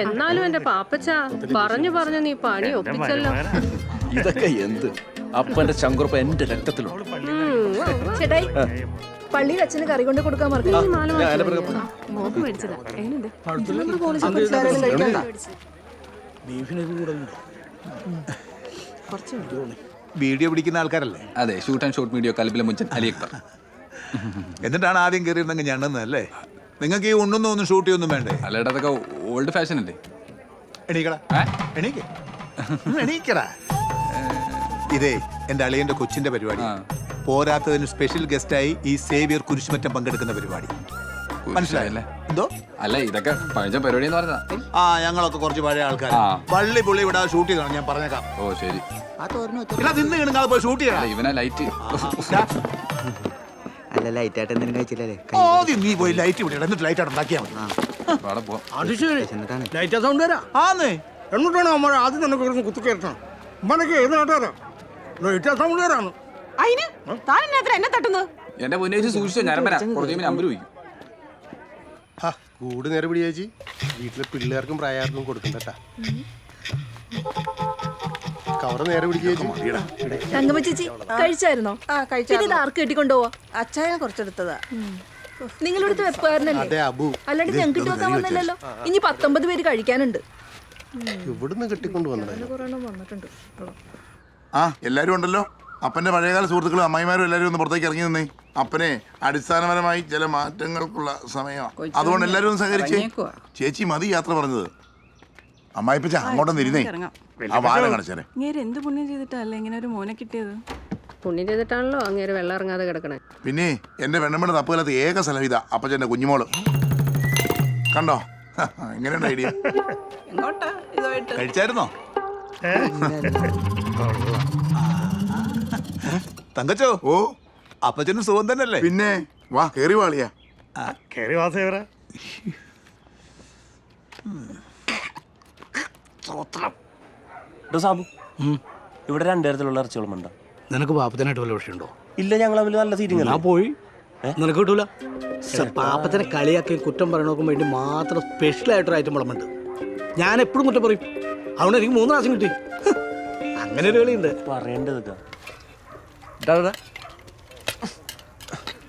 എന്നാലും എന്റെ പാപ്പച്ച പറഞ്ഞു പറഞ്ഞു നീ പണി ഒപ്പിച്ചല്ലോ. ഇതൊക്കെ എന്ത്? അപ്പന്റെ ശങ്കുറപ്പ് എന്റെ രക്തത്തിലുണ്ട്. ചേട്ടായി പള്ളിയിൽ അച്ഛന് കറി കൊണ്ട് കൊടുക്കാൻ വീഡിയോ പിടിക്കുന്ന ആൾക്കാരല്ലേ? അതെ ഷൂട്ട് ആൻഡ് ഷോർട്ട് വീഡിയോ കലബിലെ മുഞ്ചൻ അലി അക്ബർ. എന്നിട്ടാണ് ആദ്യം കയറിയിരുന്നെങ്കിൽ ഞണ്ണുന്നതല്ലേ നിങ്ങൾക്ക് ഈ ഉണ്ണൊന്നും ഒന്നും ഷൂട്ട് ചെയ്യൊന്നും വേണ്ടേ? അല്ലേടാ അതൊക്കെ ഓൾഡ് ഫാഷൻ അല്ലേ? എണീക്കടാ. എണീക്ക്. എണീക്കടാ. ഇതേ എന്റെ അളിയന്റെ കൊച്ചിന്റെ പരിപാടി. ആ. പോരാത്തതിന് സ്പെഷ്യൽ ഗസ്റ്റായി ഈ സേവിയർ കുരിശുമറ്റം പങ്കെടുക്കുന്ന പരിപാടി. മനസ്സിലായല്ലേ എന്തോ? അല്ല ഇതൊക്കെ പരിപാടി എന്ന് പറഞ്ഞതാ. ആ ഞങ്ങളൊക്കെ കുറച്ച് പഴയ ആൾക്കാർ ആ. പള്ളി പുള്ളി ഇവിടെ ഷൂട്ട് ചെയ്തതാണ് ഞാൻ പറഞ്ഞേക്കാം. ഓ ശരി. ഇല്ല നിന്ന് കിണങ്ങാതെ പോയി ഷൂട്ട് ചെയ്യണം. അല്ല ഇവനാ ലൈറ്റ് അല്ല ലൈറ്റായിട്ട് എന്തെങ്കിലും കഴിച്ചില്ലല്ലേ? ആദ്യം നീ പോയി ലൈറ്റ് വിടണം എന്നിട്ട് ലൈറ്റ് അവിടെ ഉണ്ടാക്കിയാൽ മതി. അത് ശരി. എന്നിട്ടാണ് ലൈറ്റ് സൗണ്ട് വരാ? ആന്നേ. എന്നിട്ടാണ് അമ്മ ആദ്യം തന്നെ കുറച്ച് കുത്തു കയറ്റണം. ഉമ്മനക്ക് ഏത് നാട്ടുകാരാ? ലൈറ്റ് സൗണ്ട് വരാണ് അയിന്? താൻ എന്നെ തട്ടുന്നത്? എന്റെ മുന്നേച്ച് സൂക്ഷിച്ചോ ഞാൻ വരാം. കുറച്ച് കഴിയുമ്പോൾ നമ്പർ ചോദിക്കും. ആ, കൂട് നേരെ പിടി ചേച്ചി. വീട്ടിലെ പിള്ളേർക്കും പ്രായാർക്കും കൊടുക്കണ്ടട്ടാ കവറ് നേരെ പിടിക്കുക ചേച്ചി. തങ്കമ്മ ചേച്ചി കഴിച്ചായിരുന്നോ? ആ കഴിച്ചു ആർക്ക് കെട്ടിക്കൊണ്ടുപോവാ? അച്ഛനെ കുറച്ചെടുത്തതാ. നിങ്ങളിവിടുത്തെ വെപ്പുകാരനല്ലേ? അതെ അബു. അല്ലാണ്ട് ഞങ്ങൾക്ക് വെക്കാൻ വന്നില്ലല്ലോ. ഇനി പത്തൊമ്പത് പേര് കഴിക്കാനുണ്ട്. ഇവിടുന്ന് കിട്ടിക്കൊണ്ട് വന്നിട്ടുണ്ട്. ആ എല്ലാരും ഉണ്ടല്ലോ. അപ്പന്റെ പഴയകാല സുഹൃത്തുക്കളും അമ്മായിമാരും എല്ലാരും ഒന്ന് പുറത്തേക്ക് ഇറങ്ങി നിന്നേ. അപ്പനെ അടിസ്ഥാനപരമായി ചില മാറ്റങ്ങൾക്കുള്ള സമയമാണ് അതുകൊണ്ട് എല്ലാരും ഒന്ന് സഹകരിച്ചേ. ചേച്ചി മതി യാത്ര പറഞ്ഞത്. അമ്മായിപ്പച്ച അങ്ങോട്ടൊന്നിരുന്നേ ആ വാഴ കാണിച്ചേരെ. ഇങ്ങനെ എന്ത് പുണ്യം ചെയ്തിട്ടല്ലേ ഇങ്ങനെ ഒരു മോനെ കിട്ടിയത്? പുണ്യം ചെയ്തിട്ടാണല്ലോ അങ്ങേര് വെള്ളം ഇറങ്ങാതെ കിടക്കണേ. പിന്നെ എന്റെ വെണ്ണമ്മയുടെ തപ്പുകാലത്ത് ഏക സ്ഥലം ഇതാ അപ്പച്ചന്റെ കുഞ്ഞുമോൾ. കണ്ടോ? എങ്ങനെയുണ്ട് ഐഡിയ? എങ്ങോട്ടാ ഇതുമായിട്ട് കഴിച്ചായിരുന്നോ? തങ്കച്ചോ? ഓ. അപ്പച്ചനും സുഖം തന്നെയല്ലേ? പിന്നെ? വാ കേറി വാളിയാ കേറി വാസേവരാ സാബു ഇവിടെ രണ്ടുതരത്തിലുള്ള ഇറച്ചികളും ഉണ്ടോ? നിനക്ക് പാപ്പത്തിനായിട്ട് വല്ല വിഷയമുണ്ടോ? ഇല്ല ഞങ്ങൾ തമ്മിൽ നല്ല സീറ്റിംഗ് ഞാൻ പോയി. നിനക്ക് കിട്ടൂല? പാപ്പത്തിനെ കളിയാക്കി കുറ്റം പറയണോക്കും വേണ്ടി മാത്രം സ്പെഷ്യൽ ആയിട്ടൊരു ഐറ്റം വിളമ്പുണ്ട് ഞാൻ എപ്പോഴും കുറ്റം പറയും. അതുകൊണ്ട് എനിക്ക് മൂന്ന് പ്രാവശ്യം കിട്ടി. അങ്ങനെ ഒരു കളിയുണ്ട്. പറയേണ്ടത്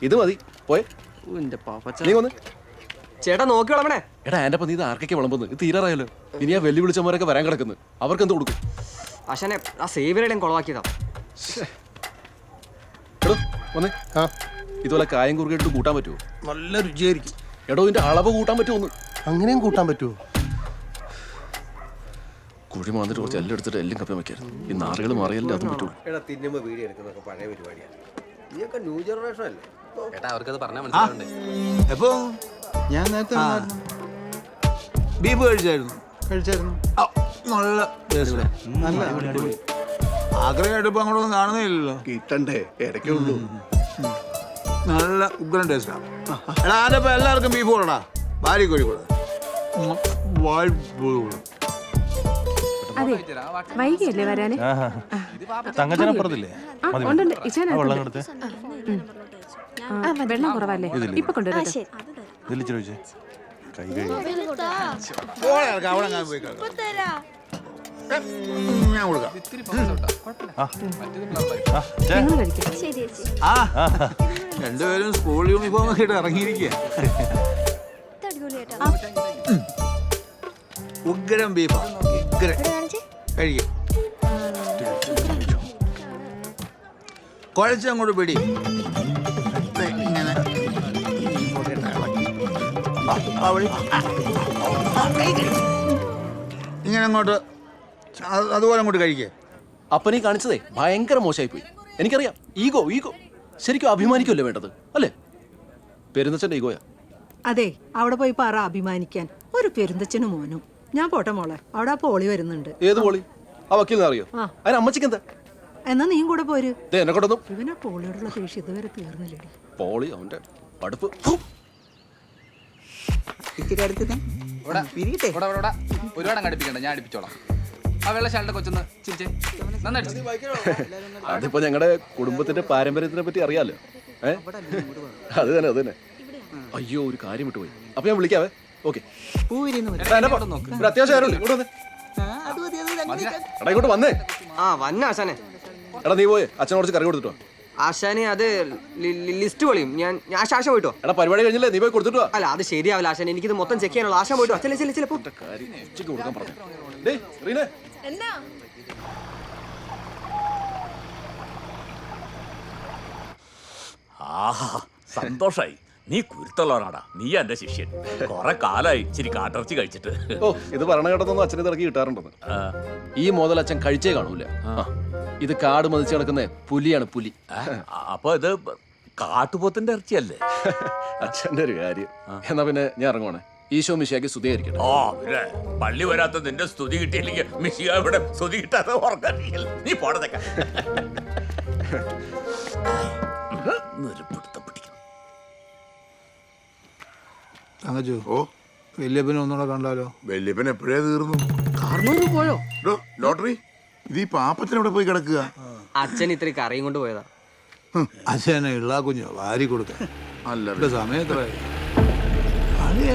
ഇത്. മതി. പോയെ. നീ വന്ന്. ചേട്ടാ നോക്കി വിളമ്പണേ എടാ എന്റെ നീ ഇത് ആർക്കൊക്കെ വിളമ്പുന്നത് ഇത് തീരാറായല്ലോ. ഇനി ആ വെല്ലുവിളിച്ചമാരൊക്കെ വരാൻ കിടക്കുന്നു. അവർക്ക് എന്ത് കൊടുക്കും? അശനെ ആ സേവിയറുടെയും കുളവാക്കിയതാ. എടോ വന്നേ. ആ ഇതുപോലെ കായം കുറുകിട്ട് കൂട്ടാൻ പറ്റുമോ നല്ല രുചിയായിരിക്കും. എടോ ഇതിന്റെ അളവ് കൂട്ടാൻ പറ്റുമോ അങ്ങനെയും കൂട്ടാൻ പറ്റുമോ കുഴി മാന്നിട്ട് കുറച്ച് എല്ലാം എടുത്തിട്ട് എല്ലാം കപ്പി വെക്കായിരുന്നു. ഈ നാറുകൾ മാറിയല്ലേ അതും പറ്റുള്ളൂ. എടാ തിന്നുമ്പോ വീഡിയോ എടുക്കുന്നൊക്കെ പഴയ പരിപാടിയാണ്. നീയൊക്കെ ന്യൂ ജനറേഷൻ അല്ലേ? ഏട്ടാ അവർക്കത് പറഞ്ഞാൽ മനസ്സിലാവണ്ടേ? എപ്പോ? ഞാൻ നേരത്തെ ബീഫ് കഴിച്ചായിരുന്നു. കഴിച്ചായിരുന്നു. നല്ല നല്ല taste. ആഗ്രഹമായിട്ട് ഇപ്പൊ അങ്ങോട്ടൊന്നും കാണുന്നില്ലല്ലോ കിട്ടണ്ടേ ഇടയ്ക്കേ ഉള്ളൂ നല്ല ഉഗ്രൻ ടേസ്റ്റാ എടാ ആരപ്പോ എല്ലാവർക്കും ബീഫ് കൊടുടാ. ഭാര്യ കോഴി കൊടു. അതെ വൈകിയല്ലേ വരാന്? തങ്കച്ചനപ്പുറത്തില്ലേ വെള്ളം കുറവല്ലേ? ഇപ്പൊ കൊണ്ടുവരാം ഇതിൽ ചോദിച്ചേ കൈ രണ്ടുപേരും സ്കൂൾ യൂണിഫോം ഒക്കെ ഇട്ട് ഇറങ്ങിയിരിക്കുക ഉഗ്രം ബീഫാ ഉഗ്രം കഴിക്കും കുഴച്ചങ്ങോട്ട് പിടി. ആ, ആ. ഇങ്ങനെ അങ്ങോട്ട് അതുപോലെ അങ്ങോട്ട് കഴിക്കേ. അപ്പനീ കാണിച്ചതേ ഭയങ്കര മോശമായി പോയി എനിക്കറിയാം. Ego ego. ശരിക്കും അഭിമാനിക്കുമല്ലേ വേണ്ടത്? അല്ലേ? പെരുന്നച്ചന്റെ ഈഗോയാ. അതെ അവിടെ പോയി പറ അഭിമാനിക്കാൻ. ഒരു പെരുന്തച്ഛനും മോനും. ഞാൻ പോട്ടെ മോളെ. അവിടെ ആ പോളി വരുന്നുണ്ട്. ഏത് പോളി? ആ വക്കീലിനെ അറിയോ? അതിന് അമ്മച്ചിക്ക് എന്താ? എന്നാ നീയും കൂടെ പോര്. ദേ എന്നെ കൊണ്ടൊന്നും. ഇവനാ പോളിയോടുള്ള ദേഷ്യം ഇതുവരെ തീർന്നില്ലേ പോളി അവന്റെ പടുപ്പ് ഇച്ചിരി അടുത്ത് ഇവിടെ ഒരുപാട് അങ്ങ് ഞാൻ അടുപ്പിച്ചോളാം. ആ വെള്ള ശാലിന്റെ കൊച്ചൊന്ന് ചിരിച്ചേ. നന്നടിച്ചു അതിപ്പോ ഞങ്ങളുടെ കുടുംബത്തിന്റെ പാരമ്പര്യത്തിനെ പറ്റി അറിയാലോ. ഏ? അത് തന്നെ അത് തന്നെ. അയ്യോ ഒരു കാര്യം വിട്ടുപോയി അപ്പൊ ഞാൻ വിളിക്കാവേ. ഓക്കെ. ഒരു അത്യാവശ്യം കാര്യമുണ്ട് ഇങ്ങോട്ട് വന്നേ. എടാ ഇങ്ങോട്ട് വന്നേ. ആ വന്ന ആശാനെ. എടാ നീ പോയി. അച്ഛൻ കുറച്ച് കറി കൊടുത്തിട്ടോ ആശാനെ അത് ലിസ്റ്റ് പൊളിയും. ഞാൻ ഞാൻ ആശ പോയിട്ടോ എടാ പരിപാടി കഴിഞ്ഞില്ലേ? നീ പോയി കൊടുത്തിട്ടോ അല്ല അത് ശരിയാവില്ല ആശാൻ എനിക്കിത് മൊത്തം ചെക്ക് ചെയ്യാനുള്ള ആശാൻ പോയിട്ടോ ചില ചില ചിലപ്പോ കാര്യം ഉച്ചയ്ക്ക് കൊടുക്കാൻ പറഞ്ഞു. എന്താ? ആഹാ സന്തോഷായി. നീ കുരുത്തുള്ളവനാടാ. നീ എന്റെ ശിഷ്യൻ. കൊറേ കാലായി ഇച്ചിരി കാട്ടിറച്ചി കഴിച്ചിട്ട്. ഓ ഇത് ഭരണഘടനൊന്നും അച്ഛനെ തിറക്കി കിട്ടാറുണ്ടെന്ന്. ആ, ഈ മോതൽ അച്ഛൻ കഴിച്ചേ കാണൂല. ഇത് കാട് മതിച്ച് കിടക്കുന്ന പുലിയാണ് പുലി. അപ്പൊ ഇത് കാട്ടുപോത്തിന്റെ ഇറച്ചിയല്ലേ? അച്ഛന്റെ ഒരു കാര്യം. എന്നാ പിന്നെ ഞാൻ ഇറങ്ങുവാണ്. ഈശോ മിശിയാക്ക് സ്തുതിയായിരിക്കട്ടെ. ഓ പിന്നെ പള്ളി വരാത്ത നിന്റെ സ്തുതി കിട്ടിയില്ലെങ്കിൽ മിശിക ഇവിടെ സ്തുതി കിട്ടാതെ ഉറങ്ങില്ല നീ പോടതൊക്കെ പിടുത്തം പിടിക്കണം തങ്കച്ചു ഓ. വല്യപ്പനെ ഒന്നുകൂടെ കണ്ടാലോ? വല്യപ്പൻ എപ്പോഴേ തീർന്നു? കാർന്നൂര് പോയോ? ഡോ, ലോട്ടറി? ഇത് ഈ പാപ്പത്തിന് പോയി കിടക്കുക. അച്ഛൻ ഇത്ര കറിയും കൊണ്ട് പോയതാ. അച്ഛനെ ഇള്ളാ കുഞ്ഞോ വാരി കൊടുക്കാം അല്ല ഇവിടെ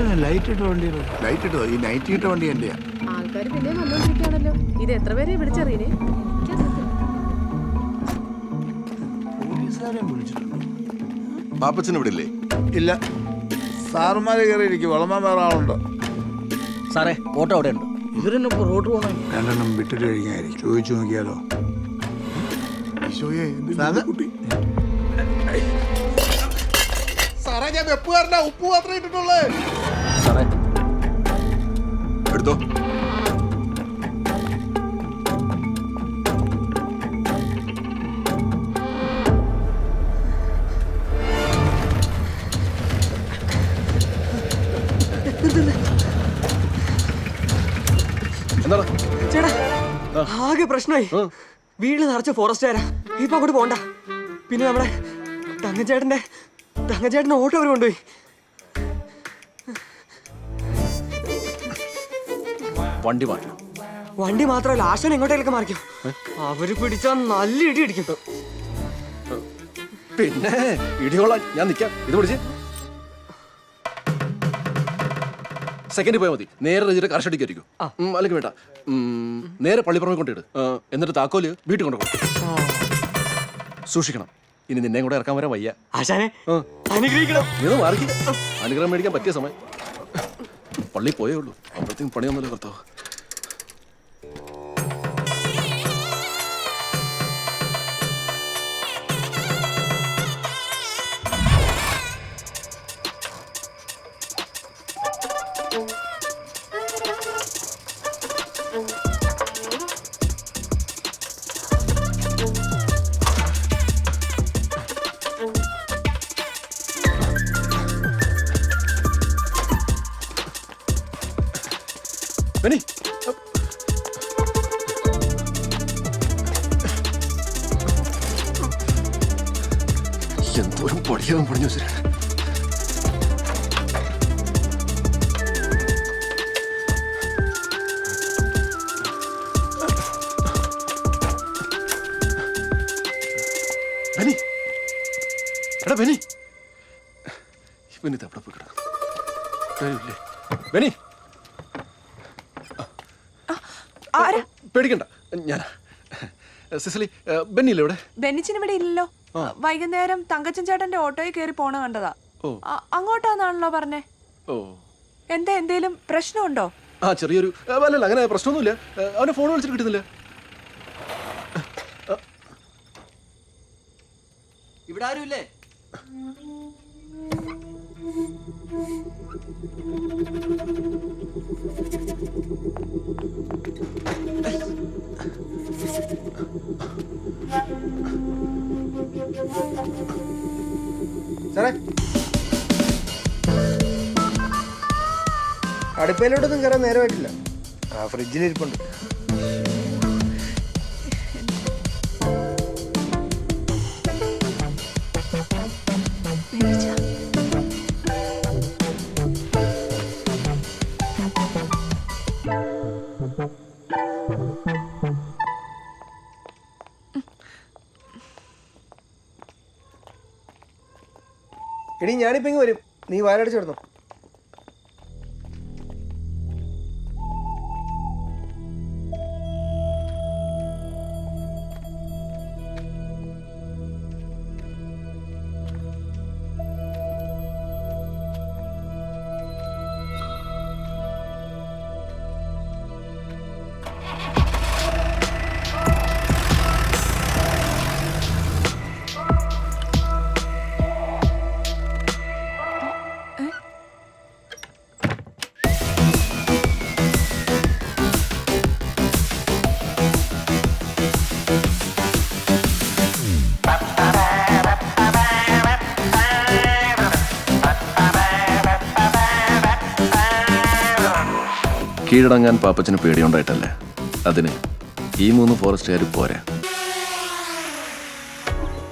അത് ലൈറ്റ് ഇട്ട ലൈറ്റ് ഇട്ടതോ? ഈ നൈറ്റ് ഇട്ട വണ്ടി എന്റെയാ? ആൾക്കാർ പിന്നെ വന്നോണ്ടിരിക്കുകയാണല്ലോ ഇത് എത്ര പേരെ വിളിച്ചറിയണേ? പോലീസുകാരെ വിളിച്ചിട്ടുണ്ടോ. പാപ്പച്ചൻ ഇവിടെ ഇല്ലേ? ഇല്ല. സാറുമാര് കയറിയിരിക്കും. വളമാൻ വേറെ ആളുണ്ടോ? സാറേ ഓട്ടോ അവിടെ ഉണ്ട്. ഇവരെന്നെ ഇപ്പൊ റോഡ് പോകണേ രണ്ടെണ്ണം വിട്ടിട്ട് കഴിഞ്ഞായിരിക്കും ചോദിച്ചു നോക്കിയാലോ? ഈശോയെ കുട്ടി? വെപ്പുകാരനാ ഉപ്പ് മാത്രമേ ഇട്ടിട്ടുള്ളേ. സാറേ എടുത്തോ. എന്താണ് ചേട്ടാ ആകെ പ്രശ്നമായി. വീട് നിറച്ച ഫോറസ്റ്റുകാരാ ഇപ്പൊ അങ്ങോട്ട് പോണ്ട. പിന്നെ നമ്മുടെ തങ്കച്ചേട്ടന്റെ തങ്കച്ചേട്ടന്റെ ഓട്ടോ അവർ കൊണ്ടുപോയി. വണ്ടി മാറ്റണം. വണ്ടി മാത്രമല്ല ആശാൻ എങ്ങോട്ടേലൊക്കെ മാറിക്കും. അവർ പിടിച്ചാൽ നല്ല ഇടി ഇടിക്കും പിന്നെ ഇടികൊള്ളാൻ ഞാൻ നിൽക്കാം ഇത് പിടിച്ച്. സെക്കൻഡ് പോയാൽ മതി. നേരെ രജിയുടെ കർഷടിക്കായിരിക്കും അല്ലെങ്കിൽ വേണ്ട. നേരെ പള്ളിപ്പുറമെ കൊണ്ടിട്ട് എന്നിട്ട് താക്കോൽ വീട്ടിൽ കൊണ്ടുപോകും. സൂക്ഷിക്കണം. ഇനി നിന്നെ കൂടെ ഇറക്കാൻ വരാൻ വയ്യ. ആശാനെ. അനുഗ്രഹിക്കണം. നീ അനുഗ്രഹം മേടിക്കാൻ പറ്റിയ സമയം. പള്ളി പോയേ ഉള്ളൂ. അപ്പോഴത്തേക്കും പണിയൊന്നുമില്ല കർത്താവ്. ബെനി എന്തോരം പൊളിഞ്ഞു സാർ ബെനി എടാ ബെനി ഇവന് ഇത് എവിടെ പോയി കിടക്കും കാര്യമില്ലേ ബെനി പേടിക്കണ്ട ഞാൻ സിസിലി ബെന്നില്ലേ ഇവിടെ ബെന്നിച്ചിന് ഇവിടെ ഇല്ലല്ലോ വൈകുന്നേരം തങ്കച്ചൻ ചേട്ടന്റെ ഓട്ടോയിൽ കയറി പോണ കണ്ടതാ. അങ്ങോട്ടാന്നാണല്ലോ പറഞ്ഞേ? ഓ. എന്താ എന്തേലും പ്രശ്നമുണ്ടോ? ആ ചെറിയൊരു അല്ലല്ല അങ്ങനെ പ്രശ്നമൊന്നുമില്ല. അവന് അവനെ ഫോൺ വിളിച്ചിട്ട് കിട്ടുന്നില്ല. ഇവിടെ ആരുമില്ലേ? സാറേ. അടുപ്പയിലോട്ടൊന്നും കയറാൻ നേരമായിട്ടില്ല. ആ ഫ്രിഡ്ജിലിരിപ്പുണ്ട്. എടി ഞാനിപ്പോ ഇങ്ങ് വരും. നീ വാരടിച്ചു കിടന്നു കീഴടങ്ങാൻ പാപ്പച്ചന് പേടിയുണ്ടായിട്ടല്ലേ? അതിന് ഈ മൂന്ന് ഫോറസ്റ്റുകാർ പോരെ.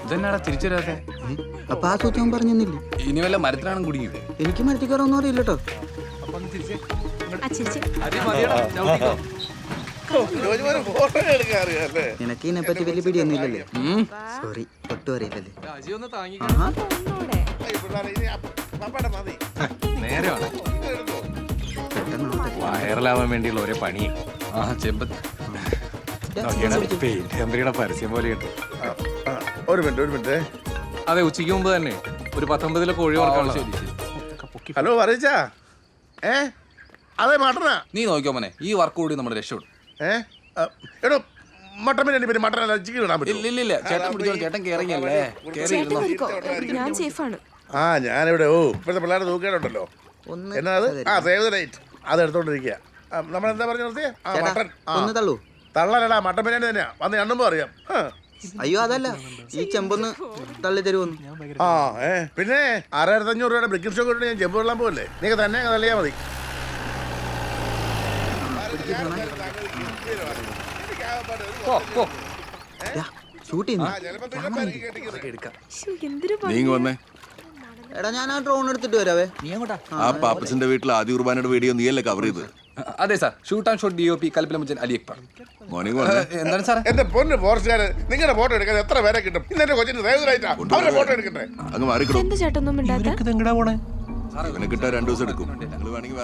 ഇതെന്നാടാ തിരിച്ചു അപ്പൊ ആ സൂത്രം പറഞ്ഞില്ലേ ഇനി വല്ല മരത്തിലാണ് കുടുങ്ങിയത് എനിക്ക് അറിയില്ല കേട്ടോ നിനക്ക് ഇതിനെ പറ്റി വലിയ പിടിയൊന്നും ഇല്ലല്ലേ സോറി ഒട്ടും അറിയില്ലല്ലേ? നേരെയാണ് വൈറലാവാൻ വേണ്ടിയുള്ള ഒരേ പണി ആ ചെമ്പത്ത് പെയിന്റ് കമ്പനിയുടെ പരസ്യം പോലെയുണ്ട് ഒരു മിനിറ്റ് ഒരു മിനിറ്റ്. അതെ ഉച്ചയ്ക്ക് മുമ്പ് തന്നെ. ഒരു പത്തൊമ്പതിലെ കോഴി വർക്കാണ് ശരി ഹലോ പറയിച്ചാ ഏ? അതെ മട്ടനാ. നീ നോക്കിയോ മോനെ ഈ വർക്ക് കൂടി നമ്മുടെ രക്ഷപ്പെടും. ഏ? എടോ മട്ടൻ ബിരിയാണി പിന്നെ മട്ടൻ അല്ല ചിക്കൻ ഇടാൻ പറ്റുമോ? ഇല്ല ഇല്ല ചേട്ടൻ പിടിച്ചോ ചേട്ടൻ കേറിയല്ലേ? കേറി ഇരുന്നോ. ഞാൻ സേഫാണ് ആ ഞാനിവിടെ ഓ ഇപ്പോഴത്തെ പിള്ളേരെ ഒന്ന് എന്നാ അത്? ആ സേവ് ദ ഡേറ്റ് അത് നമ്മളെന്താ നമ്മൾ എന്താ പറഞ്ഞു നിർത്തി ആ മട്ടൻ. ഒന്ന് തള്ളൂ. തള്ളലടാ മട്ടൻ ബിരിയാണി തന്നെയാ. വന്ന് എണ്ണുമ്പോ അറിയാം അയ്യോ അതല്ല. ഈ ചെമ്പൊന്ന് തള്ളി തരുമെന്ന് ആ ഏ. പിന്നെ ആറായിരത്തി അഞ്ഞൂറ് രൂപയുടെ ബ്രിക്കിംഗ് ഷോ കൊണ്ട് ഞാൻ ചെമ്പ് വെള്ളം പോകല്ലേ നീക്ക് തന്നെ അങ്ങ് തള്ളിയാ മതി. ഷൂട്ട് ചെയ്യുന്നു. എന്തൊരു നീ ഇങ്ങ് വന്നേ. എടാ ഞാൻ ആ ഡ്രോൺ എടുത്തിട്ട് വരാവേ. നീ ആ പാപ്പച്ചന്റെ വീട്ടിൽ ആദ്യ കുർബാനയുടെ വീഡിയോ നീയല്ലേ കവർ ചെയ്ത് അതെ sir. Shoot and shot D O P കൽപ്പിലമുച്ചൻ Ali Akbar. Morning എന്താണ് സാറേ? എന്റെ പൊന്ന് ഫോറസ്റ്റുകാര് നിങ്ങളുടെ ഫോട്ടോ എടുക്കാൻ എത്ര പേരെ കിട്ടും? ഇന്നെ കൊച്ചിന് സേവ് അവരുടെ ഫോട്ടോ എടുക്കട്ടെ? അങ്ങ് മാറിക്കിടും. എന്ത് ചേട്ടൊന്നും മിണ്ടാത്ത? എങ്ങടാ പോണേ? ഇവനെ കിട്ടാൻ രണ്ടു ദിവസം എടുക്കും. നിങ്ങൾ വേണമെങ്കിൽ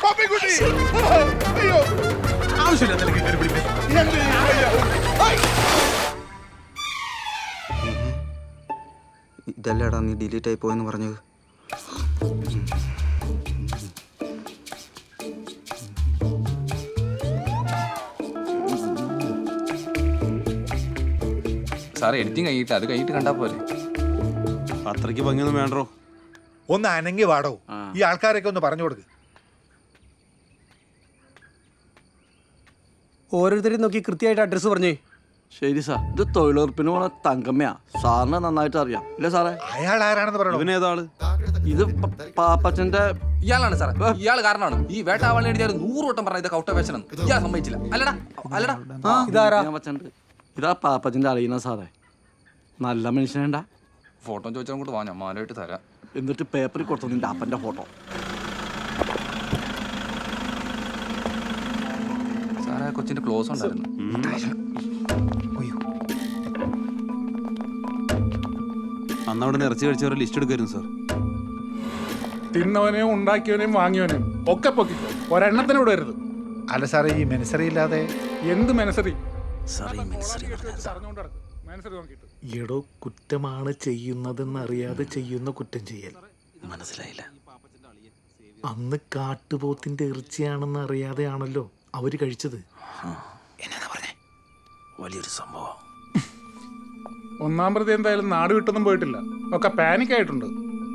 ശ്ശോ, അയ്യോ, ആവശ്യമില്ല നിനക്ക് കയറി? പാപ്പിക്കുട്ടി ഇതല്ലേടാ നീ ഡിലീറ്റ് ആയി പോയെന്ന് പറഞ്ഞത്. സാർ എഡിറ്റിംഗ് കഴിഞ്ഞിട്ട് അത് കഴിഞ്ഞിട്ട് കണ്ടാ പോലെ അത്രയ്ക്ക് ഭംഗിയൊന്നും വേണ്ടോ ഒന്ന് അനങ്ങി വാടോ. ഈ ആൾക്കാരൊക്കെ ഒന്ന് പറഞ്ഞു കൊടുക്ക്. ഓരോരുത്തരെയും നോക്കി കൃത്യമായിട്ട് അഡ്രസ്സ് പറഞ്ഞേ. ശരി സാർ. ഇത് തൊഴിലുറപ്പിന് പോണ തങ്കമ്മയാ. സാറിന് നന്നായിട്ട് അറിയാം. ഇല്ലേ സാറേ? അയാൾ ആരാണെന്ന് പറയണോ? ഇവനേതാൾ? ഇത് പ- പാപ്പച്ചന്റെ ഇയാളാണ് സാറേ. ഇയാൾ കാരണമാണ്. ഈ വേട്ടാവാളി ഞാൻ നൂറ് വട്ടം പറഞ്ഞ ഇത് വേഷനം ഇയാൾ സമ്മതിച്ചില്ല. അല്ലടാ അല്ലടാ. ഇതാരാ? പാപ്പച്ചന്റെ ഇതാ പാപ്പച്ചന്റെ അറിയുന്ന സാറേ. നല്ല മനുഷ്യനേണ്ട ഫോട്ടോ ചോദിച്ചാൽ കൂടെ വാ ഞാൻ മാലയിട്ട് തരാം. എന്നിട്ട് പേപ്പറിൽ കൊടുത്തു നിന്റെ അപ്പന്റെ ഫോട്ടോ സാറേ ആ കൊച്ചിന്റെ ക്ലോസ് ഉണ്ടായിരുന്നു. അന്ന് അവിടെ ഇറച്ചി കഴിച്ചവരെ ലിസ്റ്റ് എടുക്കായിരുന്നു സാർ തിന്നവനെയും ഉണ്ടാക്കിയവനെയും വാങ്ങിയവനെയും ഒക്കെ പൊക്കിക്കോ ഒരെണ്ണത്തിന് വിടരുത് അല്ല സാറേ ഈ മെനസറി ഇല്ലാതെ എന്ത് മെനസറി എടോ കുറ്റമാണ് ചെയ്യുന്നതെന്ന് അറിയാതെ ചെയ്യുന്ന കുറ്റം ചെയ്യൽ. മനസ്സിലായില്ല. അന്ന് കാട്ടുപോത്തിന്റെ ഇറച്ചിയാണെന്ന് അറിയാതെയാണല്ലോ. അവർ കഴിച്ചത്. വലിയൊരു സംഭവം. ഒന്നാം പ്രതി എന്തായാലും നാട് വിട്ടൊന്നും പോയിട്ടില്ല. ഒക്കെ പാനിക് ആയിട്ടുണ്ട്.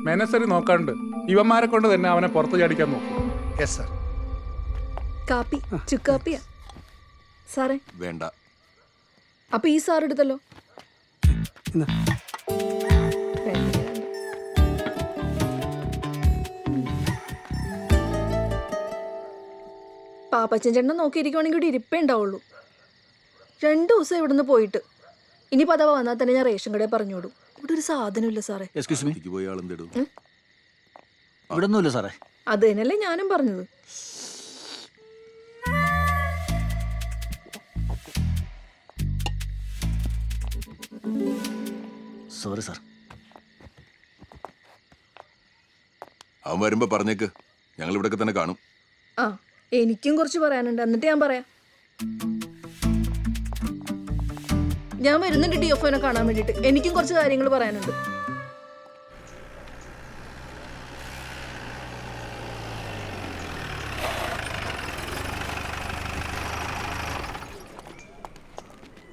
മെനസറി നോക്കാണ്ട്. ഇവന്മാരെ കൊണ്ട് തന്നെ അവനെ പുറത്ത് ചാടിക്കാൻ നോക്കും. യെസ് സാർ കാപ്പി ചുക്കാപ്പിയാ. സാറേ. വേണ്ട. അപ്പൊ ഈ സാർ എടുത്തല്ലോ. പാപ്പച്ചൻ ചേട്ടനെ നോക്കിയിരിക്കുവാണെങ്കിൽ ഇവിടെ ഇരിപ്പേ ഉണ്ടാവുള്ളൂ. രണ്ടു ദിവസം ഇവിടുന്ന് പോയിട്ട്. ഇനി പദവ വന്നാൽ തന്നെ ഞാൻ റേഷൻ കടയിൽ പറഞ്ഞോടും ഇവിടെ ഒരു സാധനമില്ല സാറേ. എക്സ്ക്യൂസ് മീ എനിക്ക് പോയി ആളെന്തിടും? ഇവിടെ ഒന്നുമില്ല സാറേ. അത് തന്നെയല്ലേ ഞാനും പറഞ്ഞത്. സോറി സാർ അവൻ വരുമ്പോ പറഞ്ഞേക്ക്. ഞങ്ങൾ ഇവിടൊക്കെ തന്നെ കാണും. ആ. എനിക്കും കുറച്ച് പറയാനുണ്ട്. എന്നിട്ട് ഞാൻ പറയാം. ഞാൻ വരുന്നുണ്ട് ഡി എഫ് കാണാൻ വേണ്ടിട്ട് എനിക്കും കുറച്ച് കാര്യങ്ങൾ പറയാനുണ്ട്.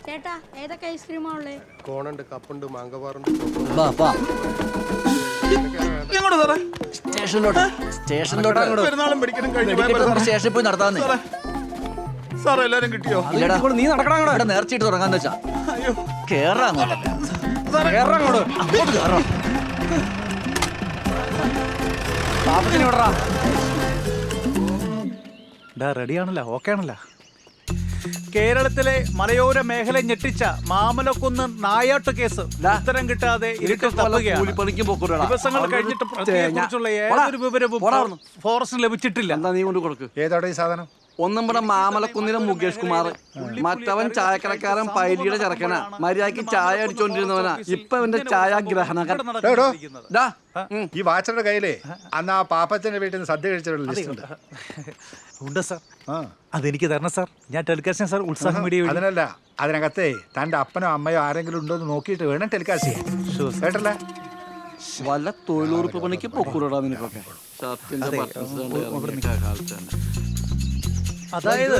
ചേട്ടാ ഏതൊക്കെ ഐസ്ക്രീമാ ഉള്ളേ? കോണുണ്ട് കപ്പുണ്ട് മാങ്കവാറുണ്ട് സ്റ്റേഷനിലോട്ട്. സ്റ്റേഷനിലോട്ട്. പെരുന്നാളും പിടിക്കണം കഴിഞ്ഞു സ്റ്റേഷനിൽ പോയി നടത്താന്ന് സാർ എല്ലാരും കിട്ടിയോ? ഇല്ലടാ. നീ നടക്കണം അങ്ങോട്ട്. ഇവിടെ നേർച്ചയിട്ട് തുടങ്ങാന്ന് വെച്ചാ. കേറാ അങ്ങോട്ടല്ല കേറാ അങ്ങോട്ട്. അങ്ങോട്ട് കേറാം പാപ്പത്തിന് വിടറാ റെഡിയാണല്ലോ. ഓക്കെ ആണല്ലോ കേരളത്തിലെ മലയോര മേഖല ഞെട്ടിച്ച മാമലക്കുന്ന് നായാട്ട് കേസ്. ഉത്തരം കിട്ടാതെ ദിവസങ്ങൾ കഴിഞ്ഞിട്ട് ഏതൊരു വിവരവും ഫോറസ്റ്റിന് ലഭിച്ചിട്ടില്ല. എന്താ നീ കൊണ്ട് കൊടുക്ക്? ഏതോടെ ഈ സാധനം? ഒന്നും ഇവിടെ മാമലക്കുന്നിലെ മുകേഷ് കുമാർ. മറ്റവൻ ചായക്കടക്കാരൻ പൈലിയുടെ ചെറുക്കനാ. മര്യാദയ്ക്ക് ചായ അടിച്ചോണ്ടിരുന്നവനാ ഇപ്പൊ അവന്റെ ചായ ഗ്രഹണോ ദാ, ഈ വാച്ചറുടെ കയ്യിലേ അന്ന് ആ പാപ്പച്ചന്റെ വീട്ടിൽ നിന്ന് സദ്യ കഴിച്ചിട്ടുള്ള ലിസ്റ്റ് ഉണ്ട് ഉണ്ട് സാർ. ആ. അതെനിക്ക് തരണം സാർ. ഞാൻ ടെലികാസ്റ്റ് സാർ ഉത്സാഹം മീഡിയ. അതിനല്ല അതിനകത്തെ തന്റെ അപ്പനോ അമ്മയോ ആരെങ്കിലും ഉണ്ടോ എന്ന് നോക്കിയിട്ട് വേണം ടെലികാസ്റ്റ് ചെയ്യാൻ. കേട്ടല്ലേ? വല്ല തൊഴിലുറപ്പ് പണിക്ക് പൊക്കൂടാ നിനക്കൊക്കെ. അതായത്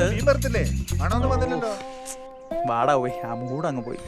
വാടാ പോയി ആ മൂട് അങ്ങ് പോയി.